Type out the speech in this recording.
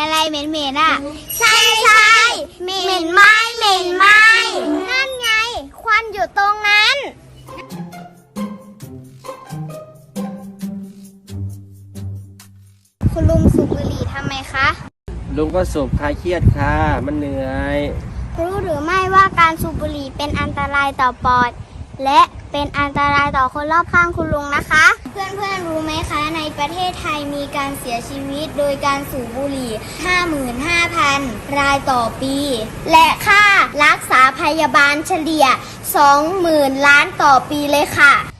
อะไรเหม็นเหม็นๆอะ ใช่ใช่เหม็นไหม้เหม็นไหม้นั่นไง ควันอยู่ตรงนั้น คุณลุงสูบบุหรี่ทำไมคะลุงก็สูบคลายเครียดค่ะ มันเหนื่อย รู้หรือไม่ว่าการสูบบุหรี่เป็นอันตรายต่อปอด และเป็นอันตรายต่อคนรอบข้างคุณลุงนะคะ ประเทศไทยมีการเสียชีวิตโดยการสูบบุหรี่ 55,000 รายต่อปี และค่ารักษาพยาบาลเฉลี่ย 20,000 ล้านต่อปีเลยค่ะ